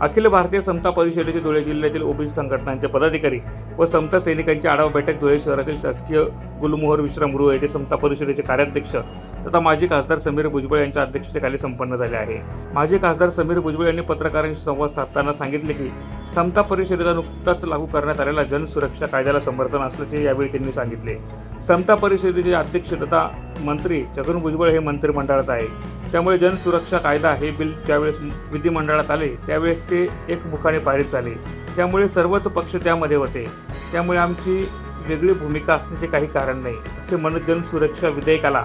अखिल भारतीय समता परिषदेचे धुळे जिल्ह्यातील ओबीसी संघटनांचे पदाधिकारी व समता सैनिकांची आढावा बैठक धुळे शहरातील शासकीय गुलमोहर विश्रामगृह येथे समता परिषदेचे कार्याध्यक्ष तथा माजी खासदार समीर भुजबळ यांच्या अध्यक्षतेखाली संपन्न झाले आहे. माजी खासदार समीर भुजबळ यांनी पत्रकारांशी संवाद साधताना सांगितले की समता परिषदेचा नुकताच लागू करण्यात आलेला जनसुरक्षा कायद्याला समर्थन असल्याचे यावेळी त्यांनी सांगितले. समता परिषदेचे अध्यक्ष तथा मंत्री छगन भुजबळ हे मंत्रिमंडळात आहे त्यामुळे जनसुरक्षा कायदा हे बिल ज्यावेळेस विधिमंडळात आले त्यावेळेस ते एकमुखाने पारित झाले. त्यामुळे सर्वच पक्ष त्यामध्ये होते. त्यामुळे आमची वेगळी भूमिका असण्याचे काही कारण नाही असे म्हणत जनसुरक्षा विधेयकाला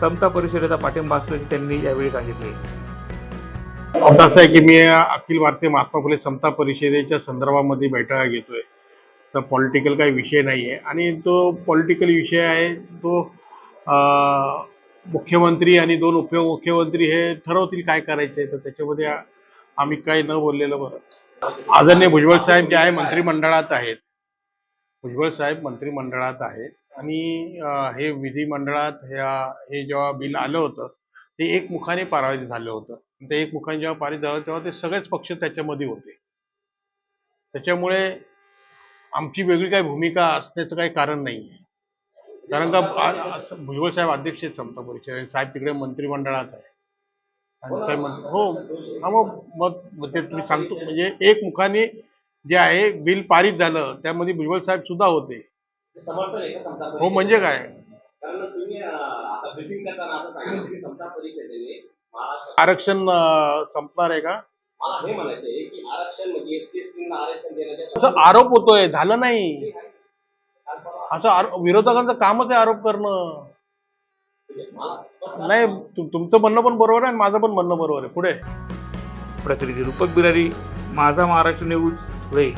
समता परिषदेचा पाठिंबा असल्याचे त्यांनी यावेळी सांगितले. आता असं आहे की मी अखिल भारतीय महात्मा फुले समता परिषदेच्या संदर्भामध्ये बैठका घेतोय. तर पॉलिटिकल काही विषय नाही आहे आणि तो पॉलिटिकल विषय आहे तो मुख्यमंत्री आणि दोन उपमुख्यमंत्री हे ठरवतील काय करायचे तर त्याच्यामध्ये आम्ही काही न बोललेलं बरं. आदरणीय भुजबळ साहेब जे आहे मंत्रिमंडळात आहेत. भुजबळ साहेब मंत्रिमंडळात आहेत आणि हे विधिमंडळात ह्या हे जेव्हा बिल आलं होतं ते एकमुखाने पारित झालं होतं. ते एकमुखाने जेव्हा पारित झालं तेव्हा ते सगळेच पक्ष त्याच्यामध्ये होते. त्याच्यामुळे आमची वेगळी काही भूमिका असण्याचं काही कारण नाही आहे कारण का भुजबळ साहेब अध्यक्ष आहेत समता परिषद आणि साहेब तिकडे मंत्रिमंडळात आहे आणि साहेब हो हा मग मग ते तुम्ही सांगतो म्हणजे एक मुखाने जे आहे बिल पारित झालं त्यामध्ये भुजबळ साहेब सुद्धा होते. हो? म्हणजे काय? आरक्षण संपणार आहे का? हे आरक्षण म्हणजे आरोप होतोय झालं नाही. असं विरोधकांचं कामच आहे आरोप करणं. नाही तुमचं म्हणणं पण बरोबर आहे आणि माझं पण म्हणणं बरोबर आहे. पुढे. प्रतिनिधी रूपक बिरारी माझा महाराष्ट्र न्यूज धुळे.